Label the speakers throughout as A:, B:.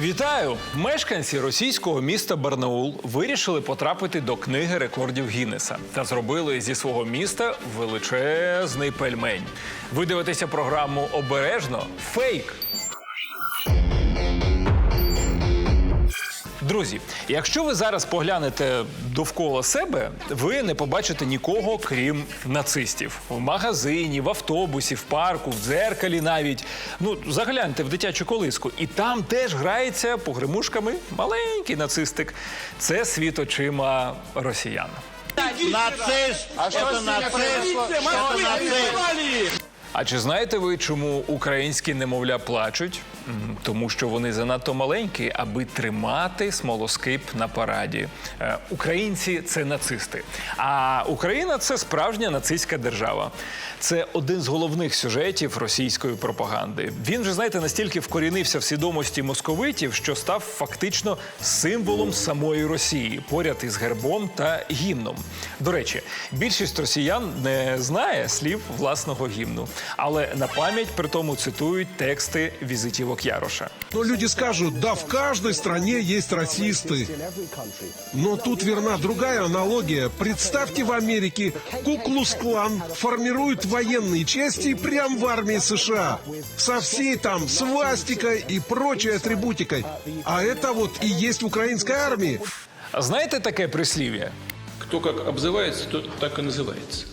A: Вітаю! Мешканці російського міста Барнаул вирішили потрапити до книги рекордів Гіннеса та зробили зі свого міста величезний пельмень. Ви дивитеся програму обережно фейк. Друзі, якщо ви зараз поглянете довкола себе, ви не побачите нікого, крім нацистів. В магазині, в автобусі, в парку, в дзеркалі навіть. Ну, загляньте в дитячу колиску, і там теж грається погремушками маленький нацистик. Це світ очима росіян.
B: Нацист! А нацист? Что нацист?
A: А чи знаєте ви, чому українські немовля плачуть? Тому що вони занадто маленькі, аби тримати смолоскип на параді. Е, Українці це нацисти. А Україна це справжня нацистська держава. Це один з головних сюжетів російської пропаганди. Він вже знаєте настільки вкорінився в свідомості московитів, що став фактично символом самої Росії поряд із гербом та гімном. До речі, більшість росіян не знає слів власного гімну, але на пам'ять при тому цитують тексти візитівок Яроша.
C: Но люди скажут, да в каждой стране есть расисты. Но тут верна другая аналогия. Представьте, в Америке Куклус-клан формирует военные части прямо в армии США. Со всей там свастикой и прочей атрибутикой. А это вот и есть в украинской армии.
A: А знаєте таке прислів'я?
D: Кто как обзывается, тот так и называется.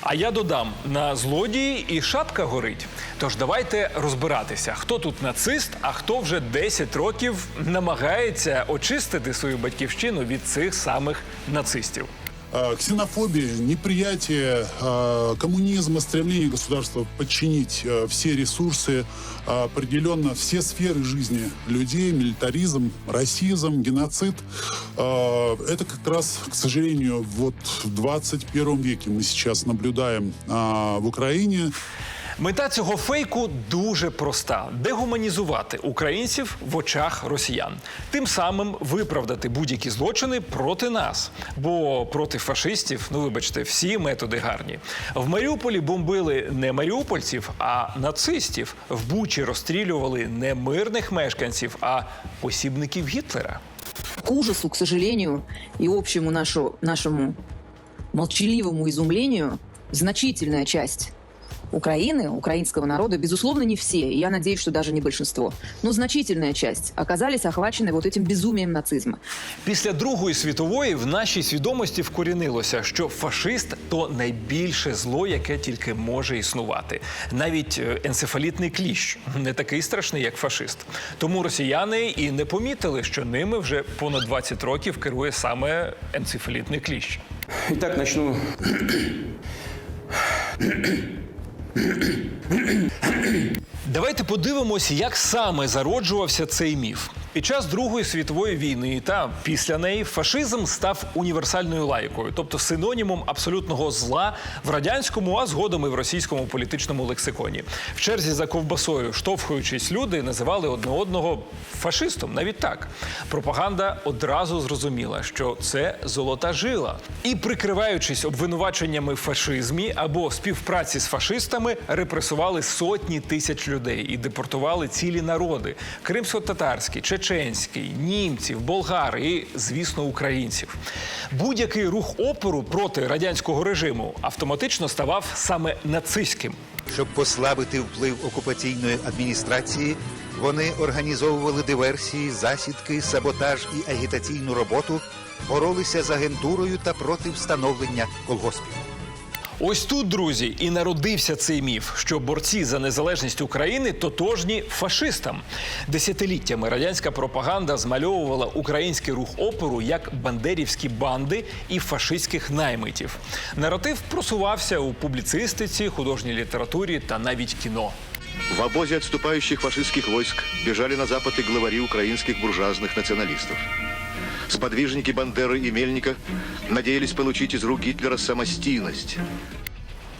A: А я додам на злодії і шапка горить. Тож давайте розбиратися, хто тут нацист, а хто вже 10 років намагається очистити свою батьківщину від цих самих нацистів.
E: А, Ксенофобия, неприятие а, коммунизма, стремление государства подчинить а, все ресурсы, а, определенно все сферы жизни людей, милитаризм, расизм, геноцид. А, Это как раз, к сожалению, вот в 21 веке мы сейчас наблюдаем а, в Украине.
A: Мета цього фейку дуже проста: дегуманізувати українців в очах росіян, тим самим виправдати будь-які злочини проти нас. Бо проти фашистів, ну вибачте, всі методи гарні. В Маріуполі бомбили не маріупольців, а нацистів. В Бучі розстрілювали не мирних мешканців, а посібників Гітлера.
F: К ужасу, к сожалению, и общему нашу, нашему молчаливому изумлению, значительная часть Украины, украинского народа, безусловно, не все, и я надеюсь, что даже не большинство, но значительная часть оказались охвачены вот этим безумием нацизма.
A: Після Другої світової в нашій свідомості вкорінилося, що фашист то найбільше зло, яке тільки може існувати. Навіть е, енцефалітний кліщ не такий страшний, як фашист. Тому росіяни і не помітили, що ними вже понад 20 років керує саме енцефалітний кліщ.
D: Итак, начну.
A: Давайте подивимося, як саме зароджувався цей міф. Під час Другої світової війни та після неї фашизм став універсальною лайкою, тобто синонімом абсолютного зла в радянському, а згодом і в російському політичному лексиконі. В черзі за ковбасою, штовхуючись, люди називали одне одного фашистом. Навіть так. Пропаганда одразу зрозуміла, що це золота жила. І прикриваючись обвинуваченнями в фашизмі або співпраці з фашистами, репресували сотні тисяч людей і депортували цілі народи: кримсько-татарський, чеченський, німців, болгар і, звісно, українців. Будь-який рух опору проти радянського режиму автоматично ставав саме нацистським.
G: Щоб послабити вплив окупаційної адміністрації, вони організовували диверсії, засідки, саботаж і агітаційну роботу, боролися з агентурою та проти встановлення колгоспів.
A: Ось тут, друзі, і народився цей міф, що борці за незалежність України тотожні фашистам. Десятиліттями радянська пропаганда змальовувала український рух опору як бандерівські банди і фашистських наймитів. Наратив просувався у публіцистиці, художній літературі та навіть кіно.
H: В обозе отступающих фашистских войск бежали на запад и главари украинских буржуазных националистов. Сподвижники Бандеры и Мельника надеялись получить из рук Гитлера самостийность.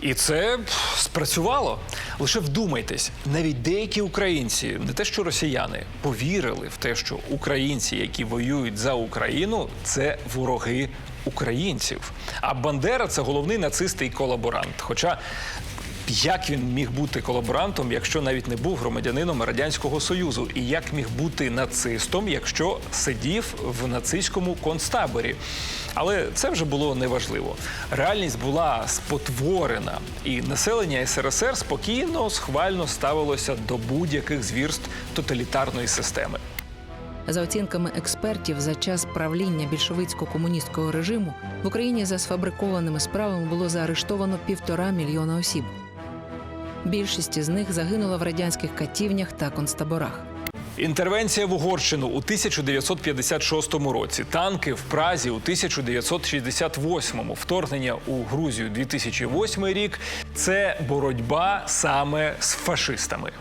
A: І це спрацювало. Лише вдумайтесь, навіть деякі українці, не те що росіяни, повірили в те, що українці, які воюють за Україну, це вороги українців. А Бандера це головний нацист і колаборант. Хоча Як він міг бути колаборантом, якщо навіть не був громадянином радянського союзу, і як міг бути нацистом, якщо сидів в нацистському концтаборі? Але це вже було неважливо. Реальність була спотворена, і населення СРСР спокійно, схвально ставилося до будь-яких звірств тоталітарної системи.
I: За оцінками експертів, за час правління більшовицько-комуністського режиму в Україні за сфабрикованими справами було заарештовано півтора мільйона осіб. Більшість із них загинула в радянських катівнях та концтаборах.
A: Інтервенція в Угорщину у 1956 році, танки в Празі у 1968, вторгнення у Грузію 2008 рік це боротьба саме з фашистами.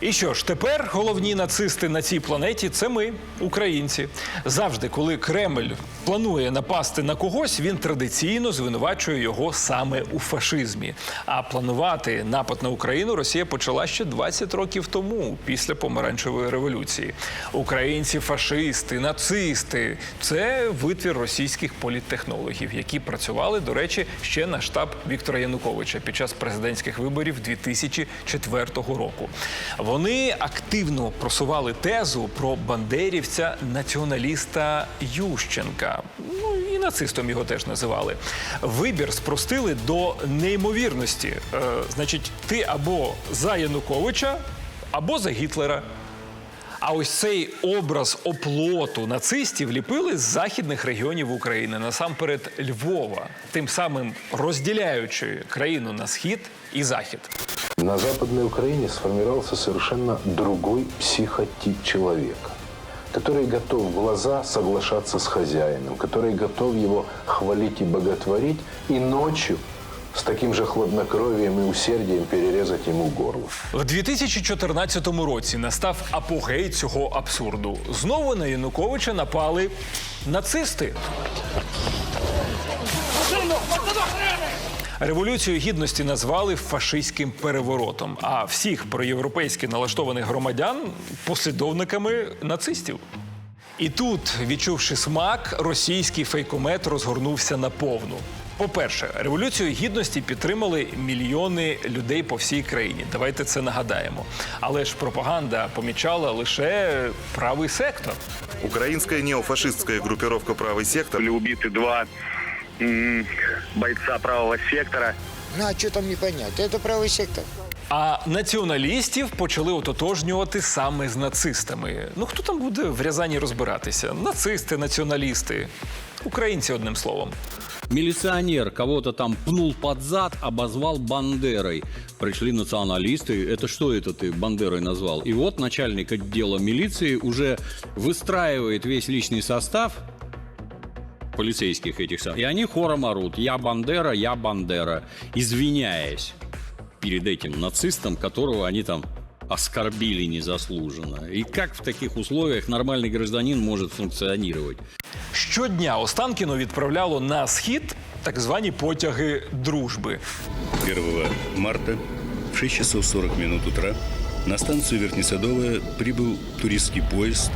A: І що ж, тепер головні нацисти на цій планеті це ми, українці. Завжди, коли Кремль планує напасти на когось, він традиційно звинувачує його саме у фашизмі. А планувати напад на Україну Росія почала ще 20 років тому, після помаранчевої революції. Українці, фашисти, нацисти це витвір російських політтехнологів, які працювали, до речі, ще на штаб Віктора Януковича під час президентських виборів 2004 року. Вони активно просували тезу про бандерівця націоналіста Ющенка. Ну і нацистом його теж називали. Вибір спростили до неймовірності. Е, значить, ти або за Януковича, або за Гітлера. А ось цей образ оплоту нацистів ліпили з західних регіонів України, насамперед Львова, тим самим розділяючи країну на схід і захід.
J: На Западной Украине сформировался совершенно другой психотип человека, который готов в глаза соглашаться с хозяином, который готов его хвалить и боготворить, и ночью с таким же хладнокровием и усердием перерезать ему горло.
A: В 2014 році настав апогей цього абсурду. Знову на Януковича напали нацисти. Революцію гідності назвали фашистським переворотом, а всіх проєвропейськи налаштованих громадян послідовниками нацистів. І тут, відчувши смак, російський фейкомет розгорнувся наповну. По-перше, революцію гідності підтримали мільйони людей по всій країні. Давайте це нагадаємо. Але ж пропаганда помічала лише правий сектор.
K: Украинская неофашистская группировка «Правый сектор»
B: Были убиты два м, бойца правого сектора.
L: Ну, а что там не понять? Это правый сектор.
A: А націоналістів почали ототожнювати саме з нацистами. Ну хто там буде в Рязані розбиратися? Нацисти, націоналісти, українці одним словом.
M: Милиционер кого-то там пнул под зад, обозвал Бандерой. Пришли националисты. Это что это ты Бандерой назвал? И вот начальник отдела милиции уже выстраивает весь личный состав полицейских этих самых. И они хором орут «Я Бандера, я Бандера», извиняясь перед этим нацистом, которого они там оскорбили незаслуженно. И как в таких условиях нормальный гражданин может функционировать?
A: Щодня Останкіно відправляло на схід так звані потяги дружби.
K: 1 марта в 6 часов 40 минут утра на станцию Верхнесадовая прибыл туристский поезд,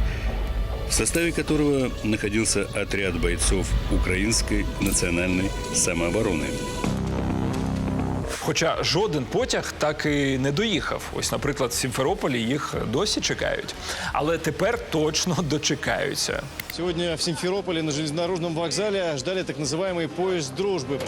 K: в составе которого находился отряд бойцов Украинской национальной самообороны.
A: Хоча жоден потяг так і не доїхав. Ось, наприклад, в Сімферополі їх досі чекають. Але тепер точно дочекаються.
N: Сегодня в Симферополе на железнодорожном вокзале ждали так называемый поезд дружбы.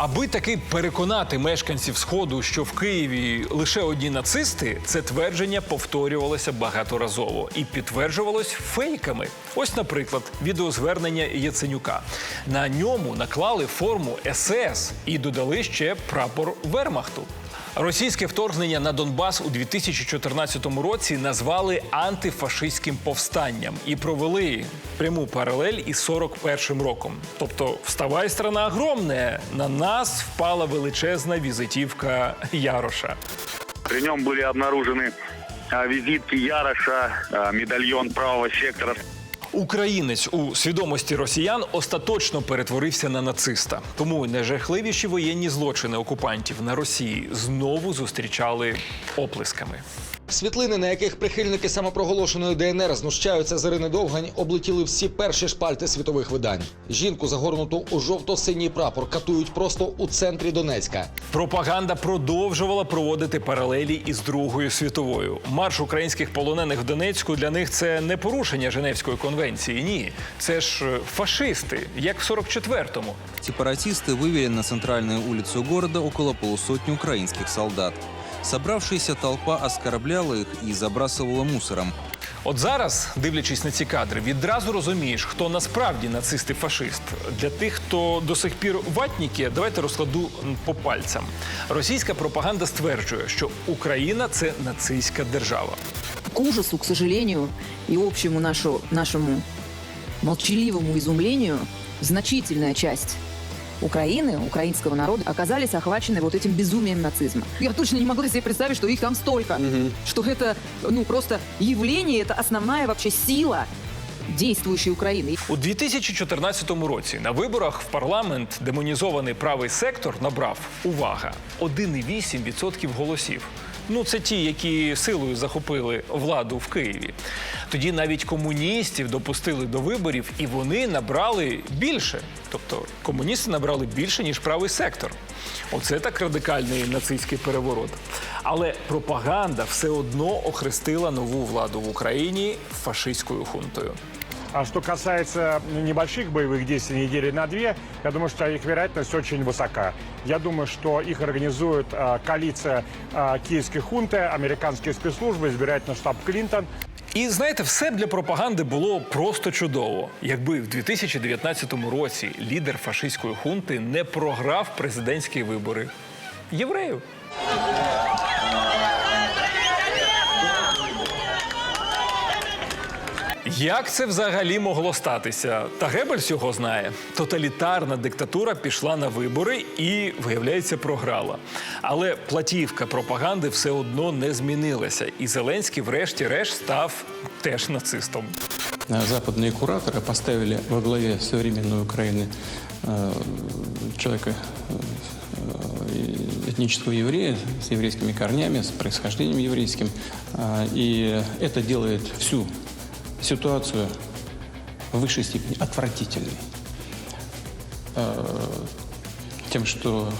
A: Аби таки переконати мешканців Сходу, що в Києві лише одні нацисти, це твердження повторювалося багаторазово і підтверджувалось фейками. Ось, наприклад, відеозвернення Яценюка. На ньому наклали форму СС і додали ще прапор Вермахту. Російське вторгнення на Донбас у 2014 році назвали антифашистським повстанням і провели пряму паралель із 41-м роком. Тобто, вставай, страна огромне, на нас впала величезна візитівка Яроша.
B: При нем были обнаружены а, визитки Яроша, а, медальон правого сектора.
A: Українець у свідомості росіян остаточно перетворився на нациста. Тому найжахливіші воєнні злочини окупантів на Росії знову зустрічали оплесками.
O: Світлини, на яких прихильники самопроголошеної ДНР знущаються з Ірини Довгань, облетіли всі перші шпальти світових видань. Жінку, загорнуту у жовто-синій прапор, катують просто у центрі Донецька.
A: Пропаганда продовжувала проводити паралелі із Другою світовою. Марш українських полонених в Донецьку для них це не порушення Женевської конвенції. Ні, це ж е, фашисти, як в 44-му.
P: Сепаратисты вывели на центральную улицу города около полусотни украинских солдат. Собравшаяся толпа оскорбляла их и забрасывала мусором.
A: От зараз, дивлячись на ці кадри, відразу розумієш, хто насправді нацист і фашист. Для тих, хто до сих пір ватніки, давайте розкладу по пальцям. Російська пропаганда стверджує, що Україна це нацистська держава.
F: К ужасу, к сожалению, и общему нашу, нашему молчаливому изумлению, значительная часть Украины, украинского народа, оказались охвачены вот этим безумием нацизма. Я точно не могла себе представить, что их там столько. Что это, ну, просто явление, это основная вообще сила действующей Украины.
A: У 2014 році на виборах в парламент демонізований правий сектор набрав увага 1,8% голосів. Ну, це ті, які силою захопили владу в Києві. Тоді навіть комуністів допустили до виборів, і вони набрали більше. Тобто комуністи набрали більше, ніж правий сектор. Оце так радикальний нацистський переворот. Але пропаганда все одно охрестила нову владу в Україні фашистською хунтою.
Q: А что касается небольших боевых действий недели на две, я думаю, что их вероятность очень высока. Я думаю, что их организует а, коалиция а, киевской хунты, американские спецслужбы, избирательный штаб Клинтон.
A: І знаєте, все б для пропаганди було просто чудово, якби в 2019 році лідер фашистської хунти не програв президентські вибори євреїв. Як це взагалі могло статися? Та Геббельс його знає. Тоталітарна диктатура пішла на вибори і, виявляється, програла. Але платівка пропаганди все одно не змінилася. І Зеленський, врешті-решт, став теж нацистом.
D: Западные кураторы поставили во главе современной Украины э, человека э, этнического еврея с еврейскими корнями, с происхождением еврейским. А, И это делает всю ситуацию в высшей степени отвратительной. Э, Тем, что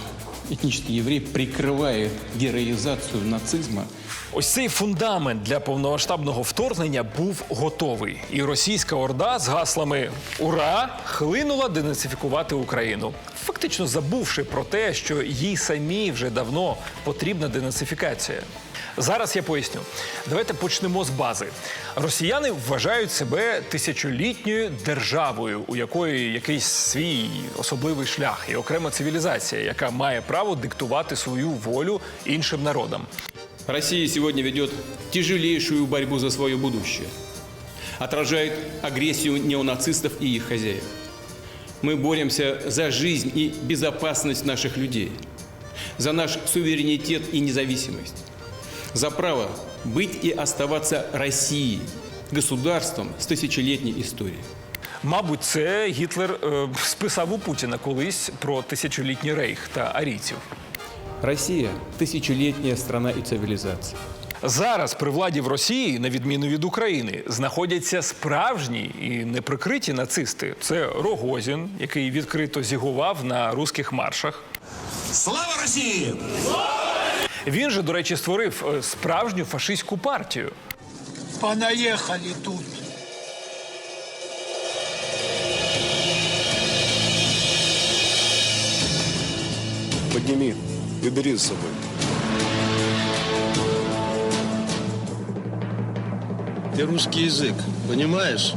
D: этнический еврей прикрывает героизацию нацизма –
A: Ось цей фундамент для повномасштабного вторгнення був готовий, і російська орда з гаслами Ура! хлинула денацифікувати Україну, фактично забувши про те, що їй самій вже давно потрібна денацифікація. Зараз я поясню. Давайте почнемо з бази. Росіяни вважають себе тисячолітньою державою, у якої якийсь свій особливий шлях і окрема цивілізація, яка має право диктувати свою волю іншим народам.
D: Россия сегодня ведет тяжелейшую борьбу за свое будущее. Отражает агрессию неонацистов и их хозяев. Мы боремся за жизнь и безопасность наших людей. За наш суверенитет и независимость За право быть и оставаться Россией, государством с тысячелетней историей.
A: Мабуть, це Гітлер е, списав у Путіна колись про тисячолітній рейх та арійців.
D: Россия – тысячелетняя страна и цивилизация.
A: Зараз при владі в Росії, на відміну від України, знаходяться справжні і неприкриті нацисти. Це Рогозін, який відкрито зігував на руських маршах.
R: Слава Росії!
A: Він же, до речі, створив е, справжню фашистську партію.
R: Понаехали тут.
S: Подними и бери с собой. Ты русский язык, понимаешь?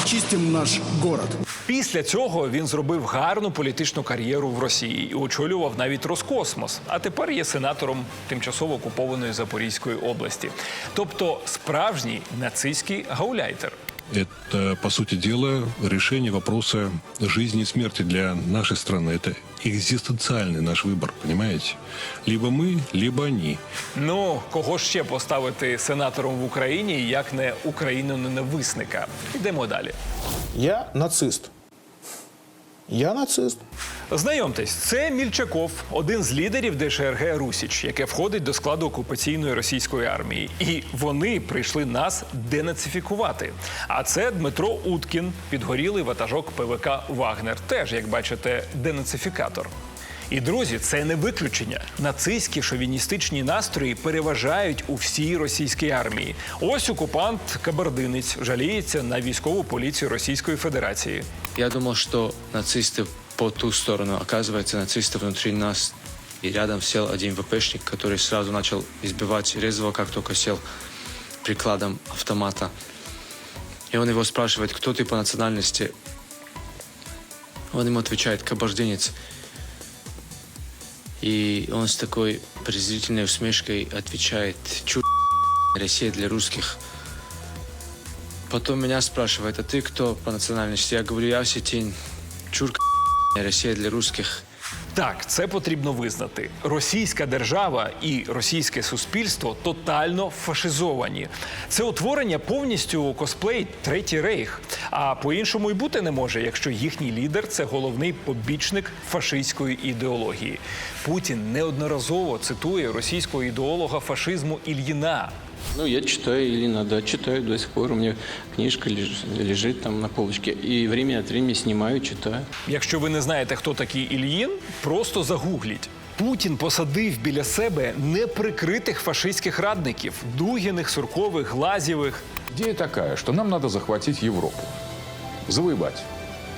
R: Очистим наш город.
A: Після цього він зробив гарну політичну кар'єру в Росії і очолював навіть Роскосмос. А тепер є сенатором тимчасово окупованої Запорізької області. Тобто справжній нацистський гауляйтер.
S: Это, по сути дела, решение вопроса жизни и смерти для нашей страны. Это экзистенциальный наш выбор, понимаете? Либо мы, либо они.
A: Ну, кого ж ще поставити сенатором в Україні, як не україноненависника? Йдемо далі.
T: Я нацист. Я нацист.
A: Знайомтесь, це Мільчаков, один з лідерів ДШРГ Русіч, яке входить до складу окупаційної російської армії. І вони прийшли нас денацифікувати. А це Дмитро Уткін, підгорілий ватажок ПВК Вагнер. Теж, як бачите, денацифікатор. І друзі, це не виключення. Нацистські шовіністичні настрої переважають у всій російській армії. Ось окупант Кабардинець жаліється на військову поліцію Російської Федерації.
T: Я думал, что нацисты по ту сторону. Оказывается, нацисты внутри нас. И рядом сел один ВПшник, который сразу начал избивать резвого, как только сел прикладом автомата. И он его спрашивает, кто ты по национальности? Он ему отвечает, кабардинец. И он с такой презрительной усмешкой отвечает, чу Россия для русских. Потом меня спрашивает, а ты кто по национальности? Я говорю, я осетин. Чурка, Россия для русских.
A: Так, це потрібно визнати. Російська держава і російське суспільство тотально фашизовані. Це утворення повністю косплей Третій Рейх. А по-іншому й бути не може, якщо їхній лідер це головний побічник фашистської ідеології. Путін неодноразово цитує російського ідеолога фашизму Ільїна.
U: Ну, я читаю Ильина, да, читаю до сих пор. У меня книжка лежит, лежит там на полочке. И время от времени снимаю, читаю.
A: Якщо ви не знаєте, хто такий Ільїн, просто загугліть. Путін посадив біля себе неприкритих фашистських радників Дугіних, Суркових, Глазєвих.
V: Идея такая, что нам надо захватить Европу, завоевать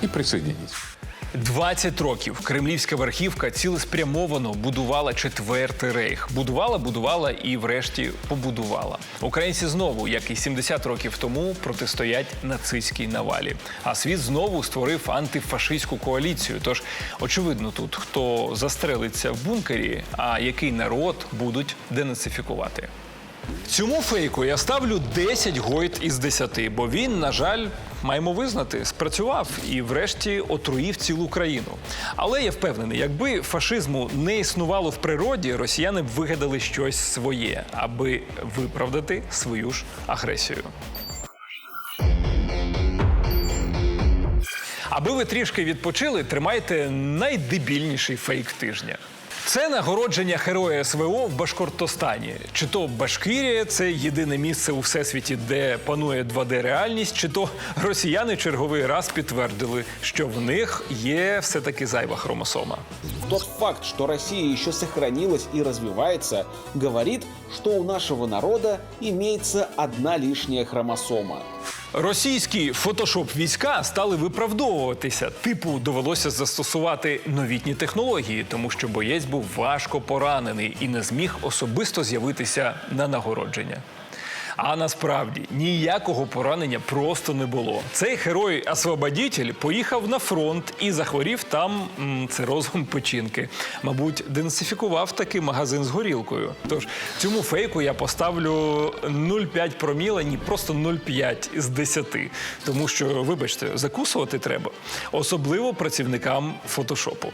V: и присоединить.
A: 20 років кремлівська верхівка цілеспрямовано будувала четвертий рейх. Будувала, будувала і, врешті, побудувала. Українці знову, як і 70 років тому, протистоять нацистській навалі. А світ знову створив антифашистську коаліцію. Тож очевидно, тут хто застрелиться в бункері, а який народ будуть денацифікувати. Цьому фейку я ставлю 10 гойд із 10, бо він, на жаль, маємо визнати, спрацював і, врешті, отруїв цілу країну. Але я впевнений, якби фашизму не існувало в природі, росіяни б вигадали щось своє, аби виправдати свою ж агресію. Аби ви трішки відпочили, тримайте найдебільніший фейк тижня. Це нагородження героя СВО в Башкортостані. Чи то Башкирія це єдине місце у всесвіті, де панує 2D-реальність, чи то росіяни черговий раз підтвердили, що в них є все-таки зайва хромосома.
W: Тот факт, что Россия еще сохранилась и развивается, говорит, что у нашего народа имеется одна лишняя хромосома.
A: Російські фотошоп війська стали виправдовуватися. Типу довелося застосувати новітні технології, тому що боєць був важко поранений і не зміг особисто з'явитися на нагородження. А насправді ніякого поранення просто не було. Цей герой освободітель поїхав на фронт і захворів там м, цирозом печінки. Мабуть, денсифікував таки магазин з горілкою. Тож цьому фейку я поставлю 0,5 проміла, ні, просто 0,5 із 10. Тому що, вибачте, закусувати треба, особливо працівникам фотошопу.